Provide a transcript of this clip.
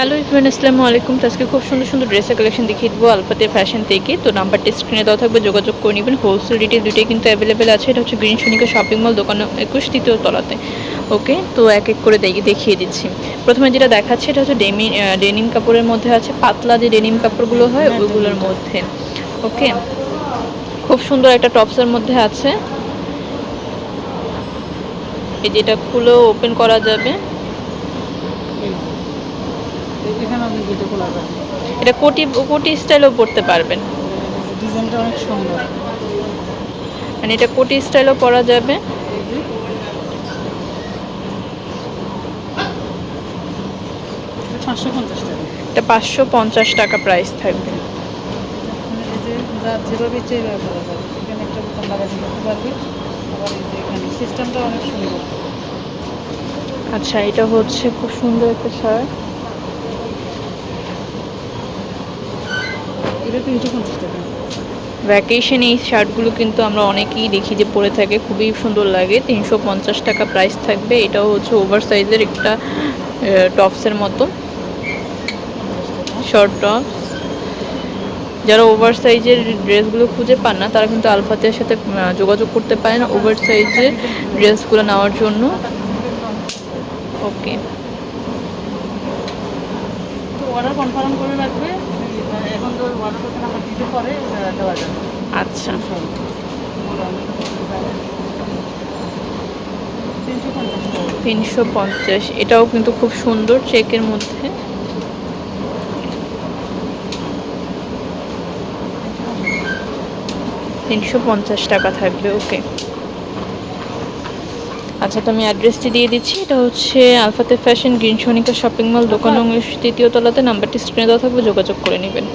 Hello ইফরান আসসালামু আলাইকুম। তো আজকে খুব সুন্দর সুন্দর ড্রেসের কালেকশন দেখিয়ে দেবো আলফাতে ফ্যাশন থেকে। তো নাম্বারটি স্ক্রিনে দেওয়া থাকবে, যোগাযোগ করে নেবেন। হোলসেল রিটেল দুটোই কিন্তু অ্যাভেলেবেল আছে। এটা হচ্ছে গ্রিন সনিকা শপিং মল দোকান একুশ, তৃতীয় তলাতে। ওকে তো এক এক করে দেখি দেখিয়ে দিচ্ছি। প্রথমে যেটা দেখাচ্ছে, এটা হচ্ছে ডেমি ডেনিম কাপড়ের মধ্যে আছে। পাতলা যে ডেনিম কাপড়গুলো হয়, ওইগুলোর মধ্যে। ওকে খুব সুন্দর একটা টপসের মধ্যে আছে। এই যেটা খুলেও ওপেন করা যাবে। এখানে আপনি দুটো খোলা যাবে এটা কোটি কোটি স্টাইলও পরতে পারবেন। ডিজাইনটা অনেক সুন্দর। মানে এটা কোটি স্টাইলও পরা যাবে। পাঁচশো পঞ্চাশ টাকা। এটা পাঁচশো পঞ্চাশ টাকা প্রাইস থাকবে। যেভাবে ইচ্ছে করা যাবে। এখানে একটা বোতাম লাগাতে করতে পারবে আবার এই যে এখানে সিস্টেমটা অনেক সুন্দর। আচ্ছা এটা হচ্ছে খুব সুন্দর একটা শার্ট এটা তিনশো পঞ্চাশ টাকা ভ্যাকেশন এই শার্টগুলো কিন্তু আমরা অনেকেই দেখি যে পরে থাকে খুবই সুন্দর লাগে। তিনশো পঞ্চাশ টাকা প্রাইস থাকবে। এটাও হচ্ছে ওভার সাইজের একটা টপসের মতো। শর্ট টপস যারা ওভার সাইজের ড্রেসগুলো খুঁজে পান না তারা কিন্তু আলফাতের সাথে যোগাযোগ করতে পারেন ওভার সাইজের ড্রেসগুলো নেওয়ার জন্য। ওকে অর্ডার কনফার্ম করে রাখবে। আচ্ছা। তিনশো পঞ্চাশ। এটাও কিন্তু খুব সুন্দর চেকের মধ্যে। তিনশো পঞ্চাশ টাকা থাকবে ওকে। আচ্ছা তো আমি অ্যাড্রেসটি দিয়ে দিচ্ছি। এটা হচ্ছে আলফাতে fashion green Sonika shopping mall দোকান নং তৃতীয় তলাতে। নাম্বারটি স্ক্রিনে দেওয়া থাকবে যোগাযোগ করে নেবেন।